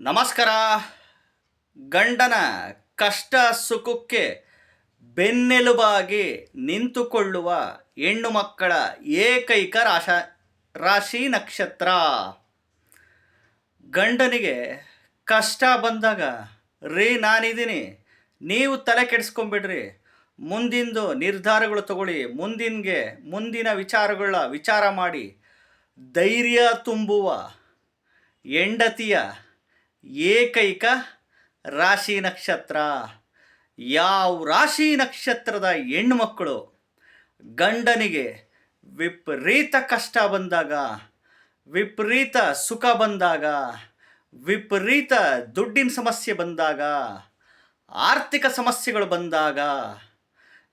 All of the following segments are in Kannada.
ನಮಸ್ಕಾರ. ಗಂಡನ ಕಷ್ಟ ಸುಖಕ್ಕೆ ಬೆನ್ನೆಲುಬಾಗಿ ನಿಂತುಕೊಳ್ಳುವ ಹೆಣ್ಣು ಮಕ್ಕಳ ಏಕೈಕ ರಾಶ, ರಾಶಿ ನಕ್ಷತ್ರ. ಗಂಡನಿಗೆ ಕಷ್ಟ ಬಂದಾಗ, ರೀ ನಾನಿದ್ದೀನಿ, ನೀವು ತಲೆ ಕೆಡಿಸ್ಕೊಂಬಿಡ್ರಿ. ಮುಂದಿಂದು ನಿರ್ಧಾರಗಳು ತಗೊಳ್ಳಿ, ಮುಂದಿನಗೆ ಮುಂದಿನ ವಿಚಾರಗಳ ವಿಚಾರ ಮಾಡಿ, ಧೈರ್ಯ ತುಂಬುವ ಹೆಂಡತಿಯ ಏಕೈಕ ರಾಶಿ ನಕ್ಷತ್ರ. ಯಾವ ರಾಶಿ ನಕ್ಷತ್ರದ ಹೆಣ್ಮಕ್ಕಳು ಗಂಡನಿಗೆ ವಿಪರೀತ ಕಷ್ಟ ಬಂದಾಗ, ವಿಪರೀತ ಸುಖ ಬಂದಾಗ, ವಿಪರೀತ ದುಡ್ಡಿನ ಸಮಸ್ಯೆ ಬಂದಾಗ, ಆರ್ಥಿಕ ಸಮಸ್ಯೆಗಳು ಬಂದಾಗ,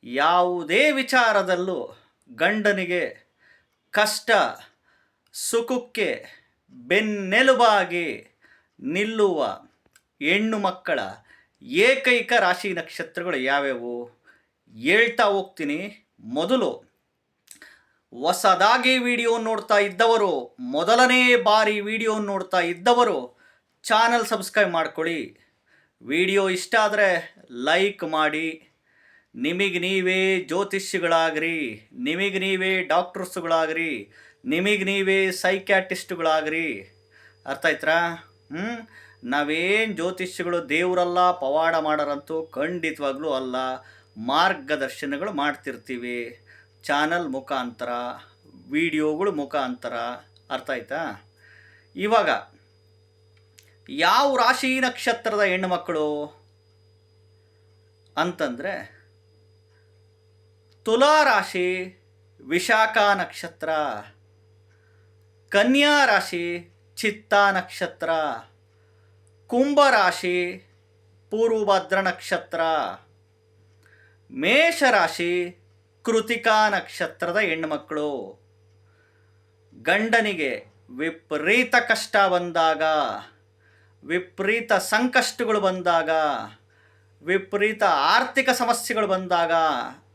ಯಾವುದೇ ವಿಚಾರದಲ್ಲೂ ಗಂಡನಿಗೆ ಕಷ್ಟ, ಸುಖಕ್ಕೆ ಬೆನ್ನೆಲುಬಾಗಿ ನಿಲ್ಲುವ ಹೆಣ್ಣು ಮಕ್ಕಳ ಏಕೈಕ ರಾಶಿ ನಕ್ಷತ್ರಗಳು ಯಾವ್ಯಾವು? ಹೇಳ್ತಾ ಹೋಗ್ತೀನಿ. ಮೊದಲು ಹೊಸದಾಗಿ ವಿಡಿಯೋ ನೋಡ್ತಾ ಇದ್ದವರು, ಮೊದಲನೇ ಬಾರಿ ವಿಡಿಯೋ ನೋಡ್ತಾ ಇದ್ದವರು ಚಾನಲ್ ಸಬ್ಸ್ಕ್ರೈಬ್ ಮಾಡ್ಕೊಳ್ಳಿ. ವಿಡಿಯೋ ಇಷ್ಟ ಆದರೆ ಲೈಕ್ ಮಾಡಿ. ನಿಮಗೆ ನೀವೇ ಜ್ಯೋತಿಷ್ಯಗಳಾಗ್ರಿ, ನಿಮಗೆ ನೀವೇ ಡಾಕ್ಟರ್ಸ್ಗಳಾಗ್ರಿ, ನಿಮಗೆ ನೀವೇ ಸೈಕ್ಯಾಟಿಸ್ಟ್ಗಳಾಗ್ರಿ. ಅರ್ಥ ಆಯ್ತಾ ಹ್ಞೂ ನಾವೇನು ಜ್ಯೋತಿಷ್ಯಗಳು ದೇವರಲ್ಲ, ಪವಾಡ ಮಾಡೋರಂತೂ ಖಂಡಿತವಾಗ್ಲೂ ಅಲ್ಲ. ಮಾರ್ಗದರ್ಶನಗಳು ಮಾಡ್ತಿರ್ತೀವಿ. ಚಾನಲ್ ಮುಖಾಂತರ, ವಿಡಿಯೋಗಳು ಮುಖಾಂತರ. ಅರ್ಥ ಆಯ್ತಾ? ಇವಾಗ, ಯಾವ ರಾಶಿ ನಕ್ಷತ್ರದ ಹೆಣ್ಣುಮಕ್ಕಳು ಅಂತಂದರೆ, ತುಲಾ ರಾಶಿ, ವಿಶಾಖ ನಕ್ಷತ್ರ, ಕನ್ಯಾ ರಾಶಿ ಚಿತ್ತಾ ನಕ್ಷತ್ರ ಕುಂಭ ರಾಶಿ ಪೂರ್ವಭದ್ರ ನಕ್ಷತ್ರ, ಮೇಷರಾಶಿ, ಕೃತಿಕಾ ನಕ್ಷತ್ರದ ಹೆಣ್ಮಕ್ಳು ಗಂಡನಿಗೆ ವಿಪರೀತ ಕಷ್ಟ ಬಂದಾಗ, ವಿಪರೀತ ಸಂಕಷ್ಟಗಳು ಬಂದಾಗ, ವಿಪರೀತ ಆರ್ಥಿಕ ಸಮಸ್ಯೆಗಳು ಬಂದಾಗ,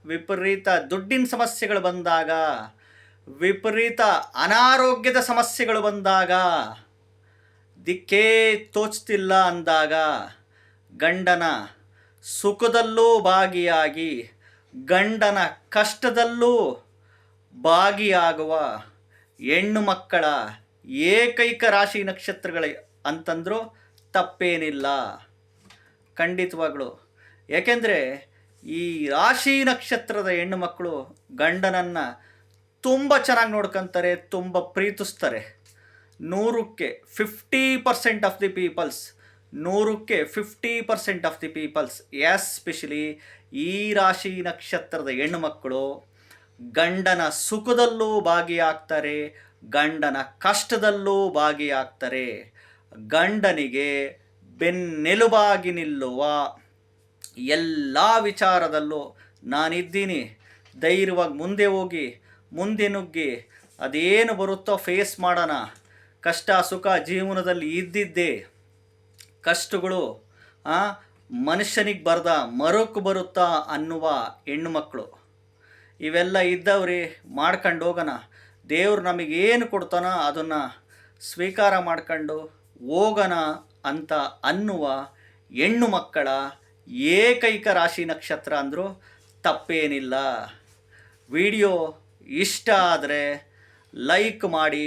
ವಿಪರೀತ ದುಡ್ಡಿನ ಸಮಸ್ಯೆಗಳು ಬಂದಾಗ, ವಿಪರೀತ ಅನಾರೋಗ್ಯದ ಸಮಸ್ಯೆಗಳು ಬಂದಾಗ ದಿಕ್ಕೇ ತೋಚ್ತಿಲ್ಲ ಅಂದಾಗ ಗಂಡನ ಸುಖದಲ್ಲೂ ಭಾಗಿಯಾಗಿ ಗಂಡನ ಕಷ್ಟದಲ್ಲೂ ಭಾಗಿಯಾಗುವ ಹೆಣ್ಣು ಮಕ್ಕಳ ಏಕೈಕ ರಾಶಿ ನಕ್ಷತ್ರಗಳೇ ಅಂತಂದರೂ ತಪ್ಪೇನಿಲ್ಲ. ಖಂಡಿತವಾಗ್ಲು. ಏಕೆಂದರೆ ಈ ರಾಶಿ ನಕ್ಷತ್ರದ ಹೆಣ್ಣು ಮಕ್ಕಳು ಗಂಡನನ್ನು ತುಂಬ ಚೆನ್ನಾಗಿ ನೋಡ್ಕೊತಾರೆ, ತುಂಬ ಪ್ರೀತಿಸ್ತಾರೆ. ನೂರಕ್ಕೆ fifty percent of the peoples ನೂರಕ್ಕೆ fifty percent of the peoples especially ಈ ರಾಶಿ ನಕ್ಷತ್ರದ ಹೆಣ್ಣು ಮಕ್ಕಳು ಗಂಡನ ಸುಖದಲ್ಲೂ ಭಾಗಿಯಾಗ್ತಾರೆ, ಗಂಡನ ಕಷ್ಟದಲ್ಲೂ ಭಾಗಿಯಾಗ್ತಾರೆ. ಗಂಡನಿಗೆ ಬೆನ್ನೆಲುಬಾಗಿ ನಿಲ್ಲುವ ಎಲ್ಲ ವಿಚಾರದಲ್ಲೂ ನಾನಿದ್ದೀನಿ. ಧೈರ್ಯವಾಗಿ ಮುಂದೆ ಹೋಗಿ, ಮುಂದೆ ನುಗ್ಗಿ, ಅದೇನು ಬರುತ್ತೋ ಫೇಸ್ ಮಾಡೋಣ. ಕಷ್ಟ ಸುಖ ಜೀವನದಲ್ಲಿ ಇದ್ದಿದ್ದೇ ಕಷ್ಟಗಳು ಮನುಷ್ಯನಿಗೆ ಬರ್ದ ಮರಕ್ಕೆ ಬರುತ್ತಾ ಅನ್ನುವ ಹೆಣ್ಣು ಮಕ್ಕಳು ಇವೆಲ್ಲ ಇದ್ದವ್ರಿ, ಮಾಡ್ಕೊಂಡು ಹೋಗೋಣ. ದೇವ್ರು ನಮಗೇನು ಕೊಡ್ತಾನೋ ಅದನ್ನು ಸ್ವೀಕಾರ ಮಾಡ್ಕೊಂಡು ಹೋಗೋಣ ಅಂತ ಅನ್ನುವ ಹೆಣ್ಣು ಮಕ್ಕಳ ಏಕೈಕ ರಾಶಿ ನಕ್ಷತ್ರ ಅಂದರೂ ತಪ್ಪೇನಿಲ್ಲ. ವಿಡಿಯೋ ಇಷ್ಟ ಆದರೆ ಲೈಕ್ ಮಾಡಿ